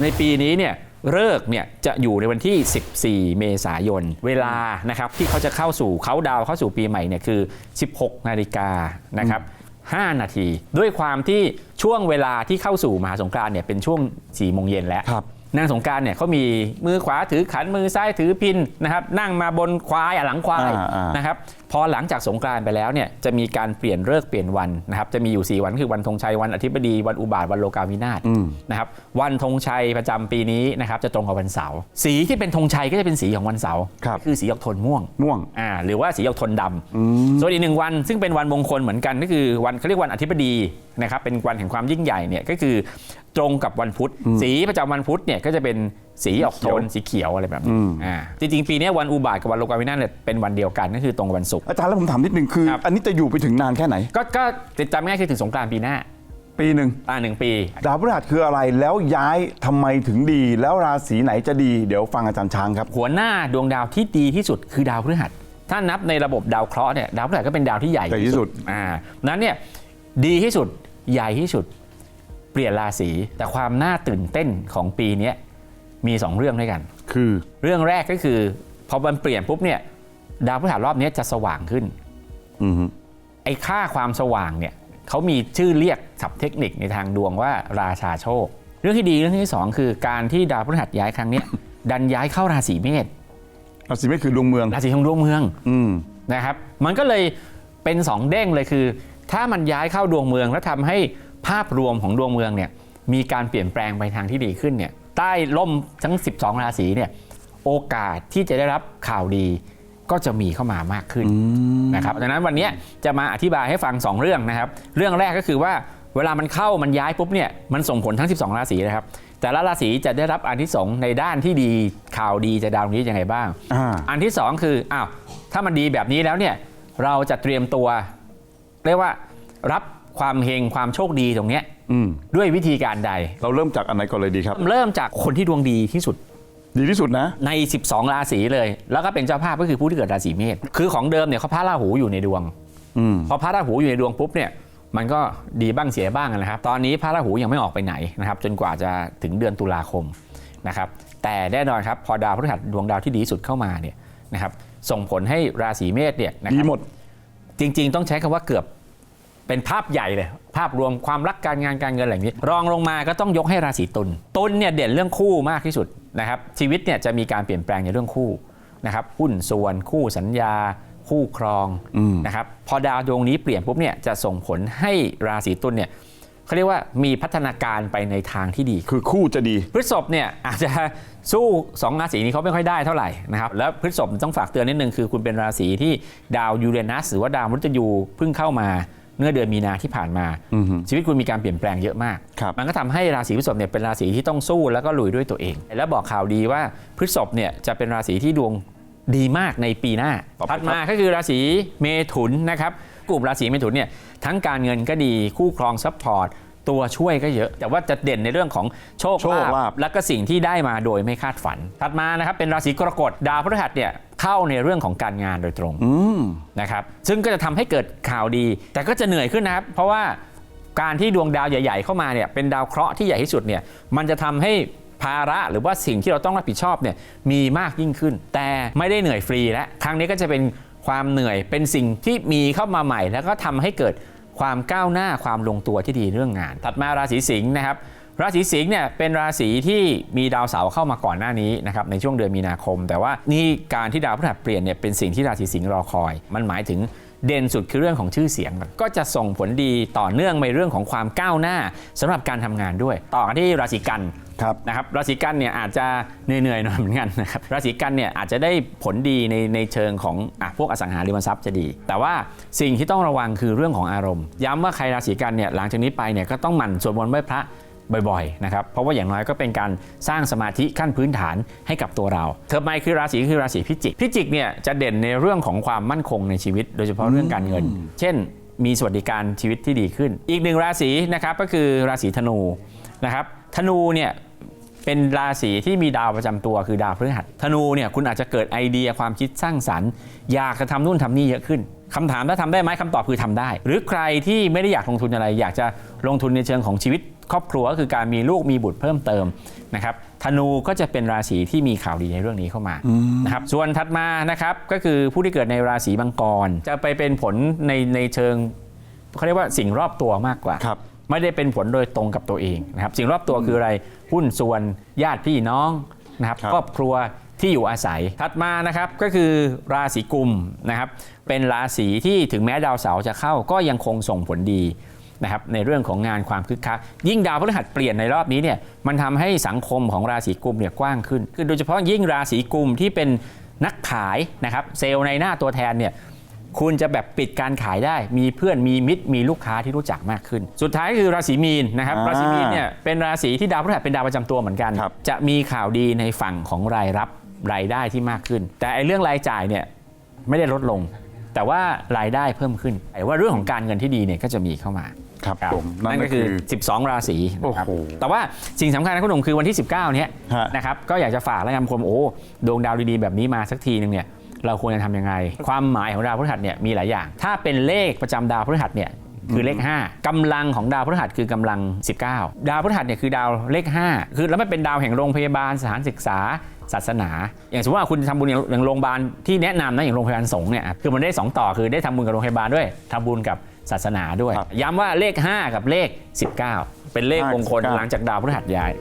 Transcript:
ในปีนี้เนี่ยเลิกษ์เนี่ยจะอยู่ในวันที่ 14 เมษายน เวลานะครับที่เขาจะเข้าสู่เขาดาวน์เข้าสู่ปีใหม่เนี่ยคือ 16 นาฬิกานะครับ 5 นาที ด้วยความที่ช่วงเวลาที่เข้าสู่มหาสงกรานต์เนี่ยเป็นช่วง 4 โมงเย็นแล้วครับนางสงกรารเนี่ยเขามีมือขวาถือขันมือซ้ายถือพินนะครับนั่งมาบนควายอะหลังควายอ่าอ่านนะครับ พอหลังจากสงกรานต์ไปแล้วเนี่ยจะมีการเปลี่ยนเลิกษ์เปลี่ยนวันนะครับจะมีอยู่ 4 วันคือวันธงชัยวันอาทิตย์บดีวันอุบาทวันโลกาวินาศอืมนะครับวันธงชัยประจำปีนี้นะครับจะตรงกับวันเสาร์สีที่เป็นธงชัยก็จะเป็นสีของวันเสาร์ครับคือสีออกโทนม่วงม่วงอ่าหรือว่าสีออกโทนดำส่วนอีกหนึ่งวันซึ่งเป็นวันมงคลเหมือนกันก็คือวันเขาเรียกวันอธิบดีนะครับเป็นวันแห่งความยิ่งใหญ่เนี่ยก็คือตรงกับวันพุธ สีประจำวันพุธเนี่ยก็จะเป็นสีออกโทนสีเขียวอะไรแบบนี้อ่าจริงๆ ปีนี้วันอุบาทกับวันโลกาวินาศเนี่ยเป็นวันเดียวกันก็คือตรงกับวันศุกร์อาจารย์แล้วผมถามนิดนึงคือ ครับ อันนี้จะอยู่ไปถึงนานแค่ไหน ก็ก็ติดจำง่ายคือถึงสงกรานต์ปีหน้าปีหนึ่งอ่าหนึ่งปี ดาวพฤหัสคืออะไรแล้วย้ายทำไมถึงดี แล้วราศีไหนจะดี เดี๋ยวฟังอาจารย์ช้างครับ หัวหน้าดวงดาวที่ดีที่สุดคือดาวพฤหัส ถ้านับในระบบดาวเคราะห์เนี่ยดาวพฤหัสก็เป็นดาวที่ใหญ่ใหญ่ที่สุด อ่านั้นเนี่ยดีที่สุดใหญ่ที่สุด เปลี่ยนราศีแต่ความน่าตื่นเต้นของปีเนี้ยมีสองเรื่องด้วยกัน คือ เรื่องแรกก็คือพอมันเปลี่ยนปุ๊บเนี่ย ดาวพฤหัสรอบเนี้ยจะสว่างขึ้นอืมฮึไอ้ค่าความสว่างเนี่ยเขามีชื่อเรียกศัพท์เทคนิคในทางดวงว่าราชาโชค เรื่องที่ดีเรื่องที่สองคือการที่ดาวพฤหัสย้ายครั้งเนี้ยดันย้ายเข้าราศีเมษราศีเมษคือดวงเมืองราศีของดวงเมืองอืมนะครับ มันก็เลยเป็นสองเด้งเลยคือ ถ้ามันย้ายเข้าดวงเมือง แล้วทำให้ภาพรวมของดวงเมืองเนี่ยมีการเปลี่ยนแปลงไปทางที่ดีขึ้นเนี่ยใต้ล่มทั้ง 12 ราศีเนี่ยโอกาสที่จะได้รับข่าวดี ก็จะมีเข้ามามากขึ้นนะครับดังนั้นวันนี้จะมาอธิบายให้ฟัง 2 เรื่องนะครับ เรื่องแรกก็คือว่าเวลามันเข้ามันย้ายปุ๊บเนี่ยมันส่งผลทั้ง 12 ราศีนะครับ แต่ละราศีจะได้รับอานิสงส์ในด้านที่ดีข่าวดีจะดาวนี้ยังไงบ้างอ่าอันที่สองคืออ้าวถ้ามันดีแบบนี้แล้วเนี่ยเราจะเตรียมตัว เรียกว่ารับความเฮงความโชคดีตรงเนี้ยอืมด้วยวิธีการใด เราเริ่มจากอันไหนก่อนเลยดีครับ เริ่มจากคนที่ดวงดีที่สุด ดีที่สุดนะ ใน 12 ราศีเลย แล้วก็เป็นเจ้าภาพก็คือผู้ที่เกิดราศีเมษคือของเดิมเนี่ยเขาพระราหูอยู่ในดวงอืมพอพระราหูอยู่ในดวงปุ๊บเนี่ยมันก็ดีบ้างเสียบ้างนะครับ ตอนนี้พระราหูยังไม่ออกไปไหนนะครับ จนกว่าจะถึงเดือนตุลาคมนะครับ แต่แน่นอนครับพอดาวพฤหัสดวงดาวที่ดีที่สุดเข้ามาเนี่ยนะครับ ส่งผลให้ราศีเมษเนี่ยนะคดีรับหมด จริง ๆ ต้องใช้คำว่าเกือบ เป็นภาพใหญ่เลย ภาพรวมความรักการงานการเงินอะไรอย่างนี้ รองลงมาก็ต้องยกให้ราศีตุลตุลเนี่ยเด่นเรื่องคู่มากที่สุดนะครับชีวิตเนี่ยจะมีการเปลี่ยนแปลงในเรื่องคู่นะครับหุ้นส่วนคู่สัญญา คู่ครองอืมนะครับพอดาวดวงนี้เปลี่ยนปุ๊บเนี่ยจะส่งผลให้ราศีตุลเนี่ยเขาเรียกว่ามีพัฒนาการไปในทางที่ดี คือคู่จะดีพฤษภเนี่ยอาจจะสู้สองราศีนี้เขาไม่ค่อยได้เท่าไหร่นะครับแล้วพฤษภต้องฝากเตือนนิดนึงคือคุณเป็นราศีที่ดาวยูเรนัสหรือว่าดาวมฤตยูเพิ่งเข้ามา เมื่อเดือนมีนาที่ผ่านมาอือฮึชีวิตคุณมีการเปลี่ยนแปลงเยอะมากครับมันก็ทำให้ราศีพฤษภเนี่ยเป็นราศีที่ต้องสู้แล้วก็ลุยด้วยตัวเอง แล้วบอกข่าวดีว่าพฤษภเนี่ยจะเป็นราศีที่ดวงดีมากในปีหน้าต่อไปถัดมาก็คือราศีเมถุนนะครับกลุ่มราศีเมถุนเนี่ยทั้งการเงินก็ดีคู่ครองซัพพอร์ต ตัวช่วยก็เยอะ แต่ว่าจะเด่นในเรื่องของโชคโชคลาลาภภ และก็สิ่งที่ได้มาโดยไม่คาดฝัน ถัดมานะครับเป็นราศีกรกฎดาวพฤหัสเนี่ยเข้าในเรื่องของการงานโดยตรง อืม นะครับซึ่งก็จะทำให้เกิดข่าวดี แต่ก็จะเหนื่อยขึ้นนะครับ เพราะว่าการที่ดวงดาวใหญ่ ๆ เข้ามาเนี่ยเป็นดาวเคราะห์ที่ใหญ่ที่สุดเนี่ยมันจะทำให้ภาระหรือว่าสิ่งที่เราต้องรับผิดชอบเนี่ยมีมากยิ่งขึ้น แต่ไม่ได้เหนื่อยฟรีและครั้งนี้ก็จะเป็นความเหนื่อยเป็นสิ่งที่มีเข้ามาใหม่ แล้วก็ทำให้เกิด ความก้าวหน้าความลงตัวที่ดีเรื่องงาน ถัดมาราศีสิงห์นะครับราศีสิงห์เนี่ยเป็นราศีที่มีดาวเสาร์เข้ามาก่อนหน้านี้นะครับในช่วงเดือนมีนาคม แต่ว่านี่การที่ดาวพฤหัสเปลี่ยนเนี่ยเป็นสิ่งที่ราศีสิงห์รอคอย มันหมายถึง เด่นสุดคือเรื่องของชื่อเสียง ก็จะส่งผลดีต่อเนื่องในเรื่องของความก้าวหน้าสำหรับการทำงานด้วย ต่อกันที่ราศีกันครับนะครับราศีกันเนี่ยอาจจะเหนื่อยๆหน่อยเหมือนกันนะครับราศีกันเนี่ยอาจจะได้ผลดีในในเชิงของอะพวกอสังหาริมทรัพย์จะดี แต่ว่าสิ่งที่ต้องระวังคือเรื่องของอารมณ์ ย้ำว่าใครราศีกันเนี่ยหลังจากนี้ไปเนี่ยก็ต้องหมั่นสวดมนต์ไหว้พระ บ่อยๆนะครับเพราะว่าอย่างน้อยก็เป็นการสร้างสมาธิขั้นพื้นฐานให้กับตัวเราเทอมไปคือราศีคือราศีพิจิกพิจิกเนี่ยจะเด่นในเรื่องของความมั่นคงในชีวิต โดยเฉพาะเรื่องการเงิน เช่น มีสวัสดิการชีวิตที่ดีขึ้น อีกหนึ่งราศีนะครับก็คือราศีธนูนะครับธนูเนี่ยเป็นราศีที่มีดาวประจำตัวคือดาวพฤหัสธนูเนี่ยคุณอาจจะเกิดไอเดียความคิดสร้างสรรค์ อยากจะทำนู่นทำนี่เยอะขึ้นคำถามถ้าทำได้ไหมคำตอบคือทำได้ หรือใครที่ไม่ได้อยากลงทุนอะไร อยากจะลงทุนในเชิงของชีวิต ครอบครัวก็คือการมีลูกมีบุตรเพิ่มเติมนะครับธนูก็จะเป็นราศีที่มีข่าวดีในเรื่องนี้เข้ามานะครับส่วนถัดมานะครับก็คือผู้ที่เกิดในราศีมังกร จะไปเป็นผลในในเชิงเขาเรียกว่าสิ่งรอบตัวมากกว่าครับไม่ได้เป็นผลโดยตรงกับตัวเองนะครับสิ่งรอบตัวคืออะไรหุ้นส่วนญาติพี่น้องนะครับครับครอบครัวที่อยู่อาศัยถัดมานะครับก็คือราศีกุมนะครับเป็นราศีที่ถึงแม้ดาวเสาร์จะเข้าก็ยังคงส่งผลดี นะครับในเรื่องของงานความคึกคักยิ่งดาวพฤหัสเปลี่ยนในรอบนี้เนี่ยมันทำให้สังคมของราศีกุมเนี่ยกว้างขึ้นคือโดยเฉพาะยิ่งราศีกุมที่เป็นนักขายนะครับเซลล์ในหน้าตัวแทนเนี่ยคุณจะแบบปิดการขายได้ มีเพื่อนมีมิตรมีลูกค้าที่รู้จักมากขึ้น สุดท้ายคือราศีมีนนะครับอ่าราศีมีนเนี่ยเป็นราศีที่ดาวพฤหัสเป็นดาวประจำตัวเหมือนกันครับจะมีข่าวดีในฝั่งของรายรับรายได้ที่มากขึ้น แต่ไอ้เรื่องรายจ่ายเนี่ยไม่ได้ลดลง แต่ว่ารายได้เพิ่มขึ้นแต่ว่าเรื่องของการเงินที่ดีเนี่ยก็จะมีเข้ามา ครับครับผมนั่นก็คือ 12 ราศีนะครับโอ้โหแต่ว่าสิ่งสำคัญนะคุณหนุ่มคือวันที่ 19เนี้ยฮะ นะครับก็อยากจะฝากแล้วกันผมโอ้ดวงดาวดีๆ แบบนี้มาสักทีนึงเนี่ยเราควรจะทำยังไง ความหมายของดาวพฤหัสเนี่ยมีหลายอย่าง ถ้าเป็นเลขประจำดาวพฤหัสเนี่ยคือเลข 5กำลังของดาวพฤหัสคือกำลัง 19 ดาวพฤหัสเนี่ยคือดาวเลข 5 คือแล้วมันเป็นดาวแห่งโรงพยาบาลสถานศึกษา ศาสนา อย่างสมมติว่าคุณทำบุญอย่างอย่างโรงพยาบาลที่แนะนำนะอย่างโรงพยาบาลสงฆ์เนี่ยคือมันได้สองต่อคือได้ทำบุญกับโรงพยาบาลด้วยทำบุญกับ ศาสนาด้วย ครับย้ำว่าเลข 5 กับเลข 19 เป็นเลขมงคล5 19 หลังจากดาวพฤหัสย้าย